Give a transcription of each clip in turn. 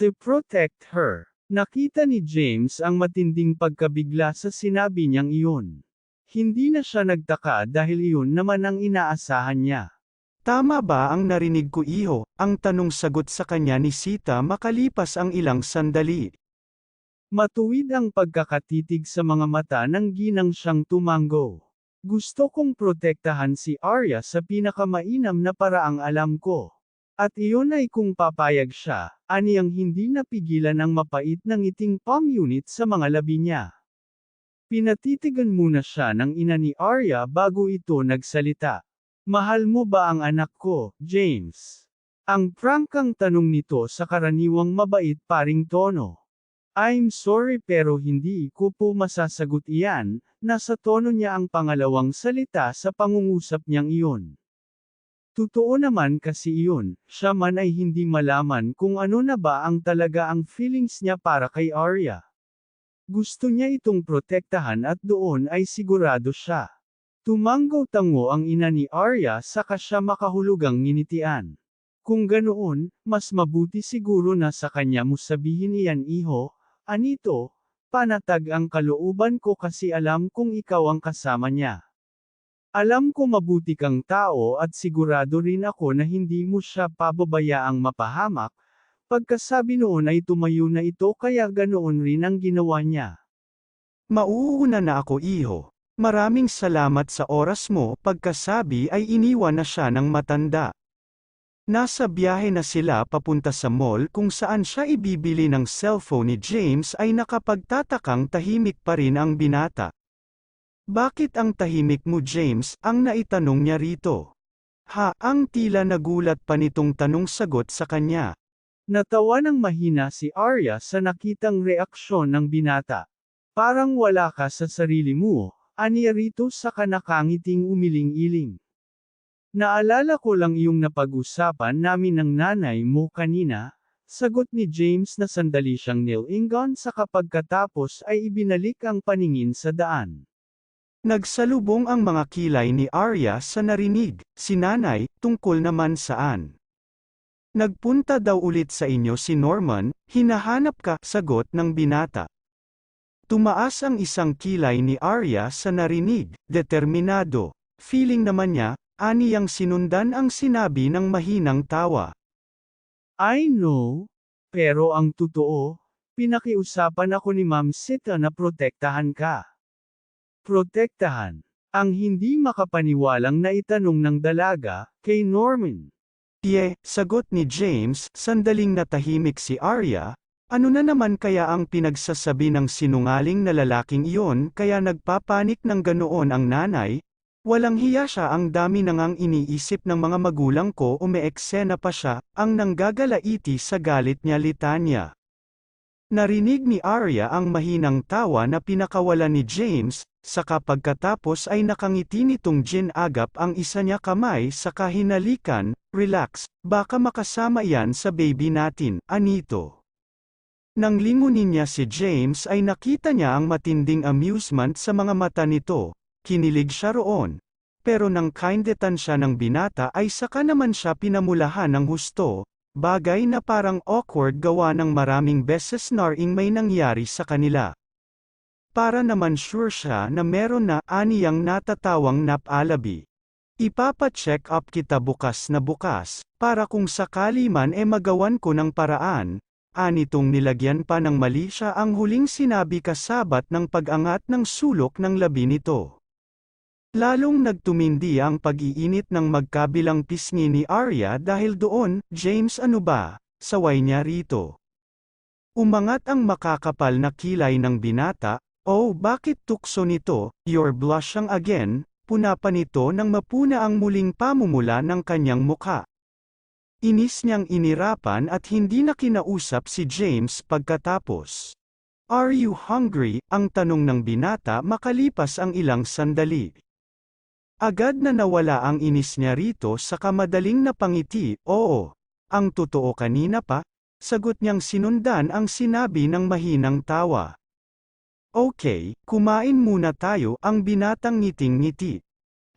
To protect her. Nakita ni James ang matinding pagkabigla sa sinabi niyang iyon. Hindi na siya nagtaka dahil iyon naman ang inaasahan niya. Tama ba ang narinig ko iho? Ang tanong sagot sa kanya ni Sita makalipas ang ilang sandali. Matuwid ang pagkakatitig sa mga mata ng ginang siyang tumango. Gusto kong protektahan si Arya sa pinakamainam na paraang alam ko. At iyon ay kung papayag siya, aniyang hindi napigilan ang mapait ng iting palm unit sa mga labi niya. Pinatitigan muna siya ng ina ni Arya bago ito nagsalita. Mahal mo ba ang anak ko, James? Ang prangkang tanong nito sa karaniwang mabait paring tono. I'm sorry pero hindi ko po masasagot iyan, nasa tono niya ang pangalawang salita sa pangungusap niyang iyon. Totoo naman kasi iyon, siya man ay hindi malaman kung ano na ba ang talaga ang feelings niya para kay Arya. Gusto niya itong protektahan at doon ay sigurado siya. Tumanggaw tango ang ina ni Arya saka siya makahulugang nginitian. Kung ganoon, mas mabuti siguro na sa kanya mo sabihin iyan iho, anito, panatag ang kalooban ko kasi alam kong ikaw ang kasama niya. Alam ko mabuti kang tao at sigurado rin ako na hindi mo siya pababayaang mapahamak, pagkasabi noon ay tumayo na ito kaya ganoon rin ang ginawa niya. Mauuna na ako iho. Maraming salamat sa oras mo pagkasabi ay iniwan na siya ng matanda. Nasa biyahe na sila papunta sa mall kung saan siya ibibili ng cellphone ni James ay nakapagtatakang tahimik pa rin ang binata. Bakit ang tahimik mo James, ang naitanong niya rito? Ha, ang tila nagulat pa nitong tanong-sagot sa kanya. Natawa ng mahina si Arya sa nakitang reaksyon ng binata. Parang wala ka sa sarili mo, aniya rito sa kanakangiting umiling-iling. Naalala ko lang yung napag-usapan namin ng nanay mo kanina, sagot ni James na sandali siyang nilingon sa kapagkatapos ay ibinalik ang paningin sa daan. Nagsalubong ang mga kilay ni Arya sa narinig, si nanay, tungkol naman saan. Nagpunta daw ulit sa inyo si Norman, hinahanap ka, sagot ng binata. Tumaas ang isang kilay ni Arya sa narinig, determinado. Feeling naman niya, aniyang sinundan ang sinabi ng mahinang tawa. I know, pero ang totoo, pinakiusapan ako ni Ma'am Sita na protektahan ka. Protektahan. Ang hindi makapaniwalang naitanong ng dalaga, kay Norman. Ye, sagot ni James, sandaling natahimik si Arya, ano na naman kaya ang pinagsasabi ng sinungaling na lalaking iyon kaya nagpapanik ng ganoon ang nanay? Walang hiya siya ang dami nang ang iniisip ng mga magulang ko umeeksena pa siya, ang nanggagalaiti sa galit niya litanya. Narinig ni Arya ang mahinang tawa na pinakawalan ni James, saka pagkatapos ay nakangiti nitong Jin agap ang isa niya kamay sa kahinalikan, relax, baka makasama yan sa baby natin, anito. Nang lingunin niya si James ay nakita niya ang matinding amusement sa mga mata nito, kinilig siya roon. Pero nang kindetan siya ng binata ay saka naman siya pinamulahan ng husto, bagay na parang awkward gawa ng maraming beses naring may nangyari sa kanila. Para naman sure siya na meron na aniyang natatawang napalabi. Ipapa-check up kita bukas na bukas, para kung sakali man e magawan ko ng paraan, anitong nilagyan pa ng mali siya ang huling sinabi kasabat ng pag-angat ng sulok ng labi nito. Lalong nagtumindi ang pag-iinit ng magkabilang pisngi ni Arya dahil doon, James ano ba, saway niya rito. Umangat ang makakapal na kilay ng binata, oh bakit tukso nito, you're blushing again, puna pa nang mapuna ang muling pamumula ng kanyang mukha. Inis niyang inirapan at hindi na kinausap si James pagkatapos. Are you hungry? Ang tanong ng binata makalipas ang ilang sandali. Agad na nawala ang inis niya rito sa kamadaling napangiti, oo. Ang totoo kanina pa, sagot niyang sinundan ang sinabi ng mahinang tawa. Okay, kumain muna tayo, ang binatang ngiting-ngiti.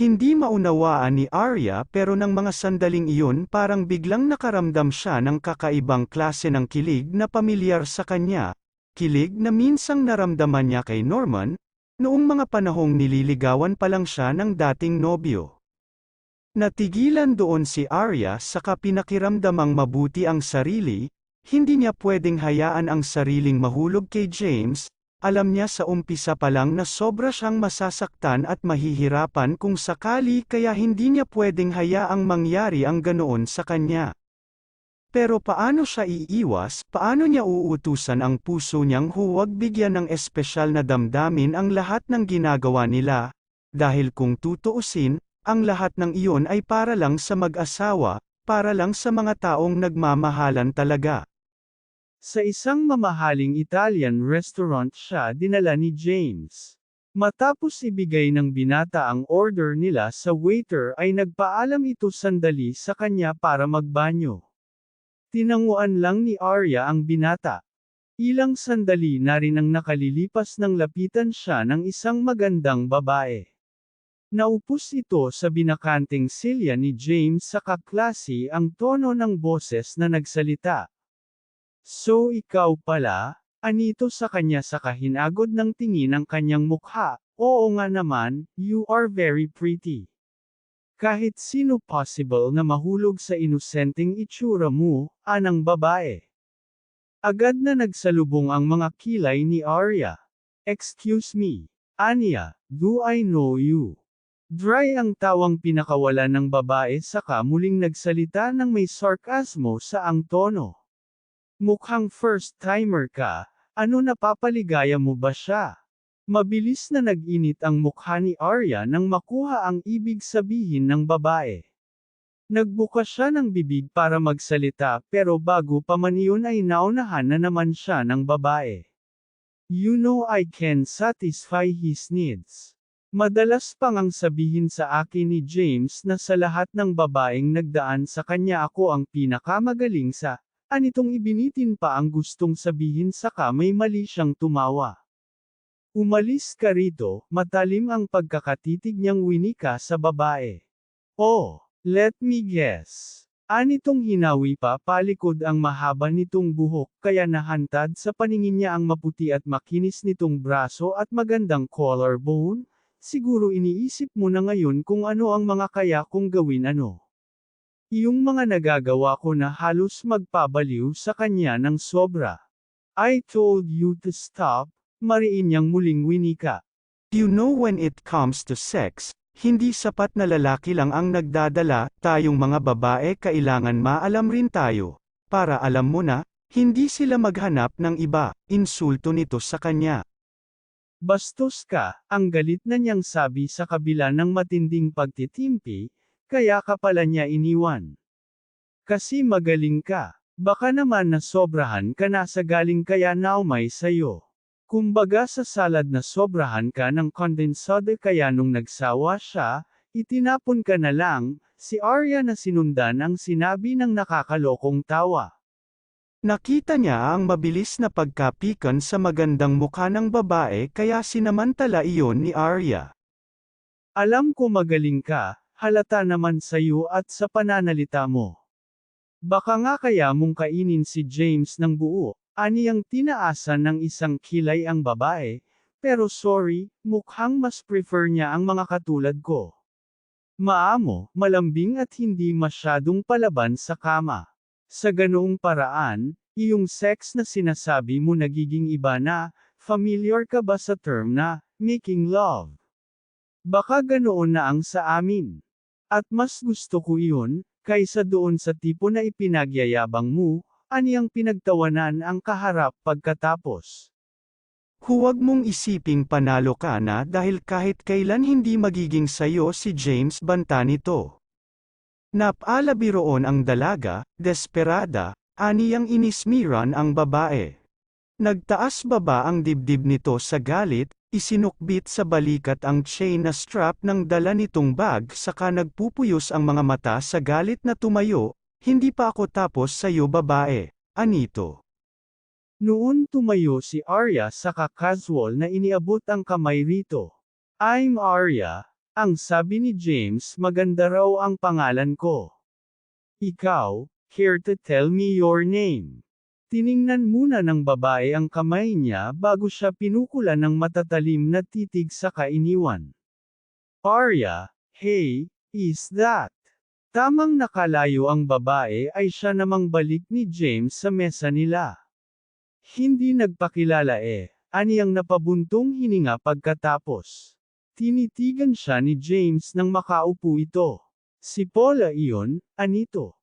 Hindi maunawaan ni Arya pero ng mga sandaling iyon parang biglang nakaramdam siya ng kakaibang klase ng kilig na pamilyar sa kanya. Kilig na minsang naramdaman niya kay Norman, noong mga panahong nililigawan pa lang siya ng dating nobyo. Natigilan doon si Arya sa kapinakiramdamang mabuti ang sarili, hindi niya pwedeng hayaan ang sariling mahulog kay James, alam niya sa umpisa pa lang na sobra siyang masasaktan at mahihirapan kung sakali kaya hindi niya pwedeng hayaang mangyari ang ganoon sa kanya. Pero paano siya iiwas, paano niya uutusan ang puso niyang huwag bigyan ng espesyal na damdamin ang lahat ng ginagawa nila, dahil kung tutuusin, ang lahat ng iyon ay para lang sa mag-asawa, para lang sa mga taong nagmamahalan talaga. Sa isang mamahaling Italian restaurant siya dinala ni James. Matapos ibigay ng binata ang order nila sa waiter ay nagpaalam ito sandali sa kanya para magbanyo. Tinanguan lang ni Arya ang binata. Ilang sandali na rin ang nakalilipas nang lapitan siya ng isang magandang babae. Naupos ito sa binakanteng silya ni James sa kaklase ang tono ng boses na nagsalita. So ikaw pala, anito sa kanya sa kahinagod ng tingin ng kanyang mukha, oo nga naman, you are very pretty. Kahit sino possible na mahulog sa inosenteng itsura mo, anang babae. Agad na nagsalubong ang mga kilay ni Arya. Excuse me, Anya, do I know you? Dry ang tawang pinakawala ng babae saka muling nagsalita ng may sarkasmo sa ang tono. Mukhang first-timer ka, ano napapaligaya mo ba siya? Mabilis na nag-init ang mukha ni Arya nang makuha ang ibig sabihin ng babae. Nagbukas siya ng bibig para magsalita pero bago pa man iyon ay naunahan na naman siya ng babae. You know I can satisfy his needs. Madalas pang ang sabihin sa akin ni James na sa lahat ng babaeng nagdaan sa kanya ako ang pinakamagaling sa, anitong ibinitin pa ang gustong sabihin saka may mali siyang tumawa. Umalis ka rito, matalim ang pagkakatitig niyang winika sa babae. Oh, let me guess. Anitong hinawi pa palikod ang mahaba nitong buhok kaya nahantad sa paningin niya ang maputi at makinis nitong braso at magandang collarbone, siguro iniisip mo na ngayon kung ano ang mga kaya kong gawin ano. Yung mga nagagawa ko na halos magpabaliw sa kanya ng sobra. I told you to stop, mariin niyang muling winika. You know when it comes to sex, hindi sapat na lalaki lang ang nagdadala, tayong mga babae kailangan maalam rin tayo. Para alam mo na, hindi sila maghanap ng iba, insulto nito sa kanya. Bastos ka, ang galit na niyang sabi sa kabila ng matinding pagtitimpi, kaya ka pala niya iniwan. Kasi magaling ka, baka naman nasobrahan ka na sa galing kaya naumay sayo. Kumbaga sa salad na sobrahan ka ng kondensado kaya nung nagsawa siya, itinapon ka na lang, si Arya na sinundan ang sinabi ng nakakalokong tawa. Nakita niya ang mabilis na pagkapikan sa magandang mukha ng babae kaya sinamantala iyon ni Arya. Alam ko magaling ka, halata naman sayo at sa pananalita mo. Baka nga kaya mong kainin si James ng buo, aniyang tinaasan ng isang kilay ang babae, pero sorry, mukhang mas prefer niya ang mga katulad ko. Maamo, malambing at hindi masyadong palaban sa kama. Sa ganoong paraan, iyong sex na sinasabi mo nagiging iba na, familiar ka ba sa term na, making love? Baka ganoon na ang sa amin. At mas gusto ko iyon, kaysa doon sa tipo na ipinagyayabang mo, aniyang pinagtawanan ang kaharap pagkatapos. Huwag mong isiping panalo ka na dahil kahit kailan hindi magiging sayo si James banta nito. Napala biroon ang dalaga, desperada, aniyang inismiran ang babae. Nagtaas baba ang dibdib nito sa galit, isinukbit sa balikat ang chain na strap ng dala nitong bag saka nagpupuyos ang mga mata sa galit na tumayo, hindi pa ako tapos sa'yo babae, anito. Noon tumayo si Arya saka casual na iniabot ang kamay rito. I'm Arya, Ang sabi ni James maganda raw ang pangalan ko. Ikaw, care to tell me your name? Tiningnan muna ng babae ang kamay niya bago siya pinukulan ng matatalim na titig sa kainiwan. Arya, hey, is that? Tamang nakalayo ang babae ay siya namang balik ni James sa mesa nila. Hindi nagpakilala eh, aniyang napabuntong hininga pagkatapos. Tinitigan siya ni James nang makaupo ito. Si Paula iyon, anito.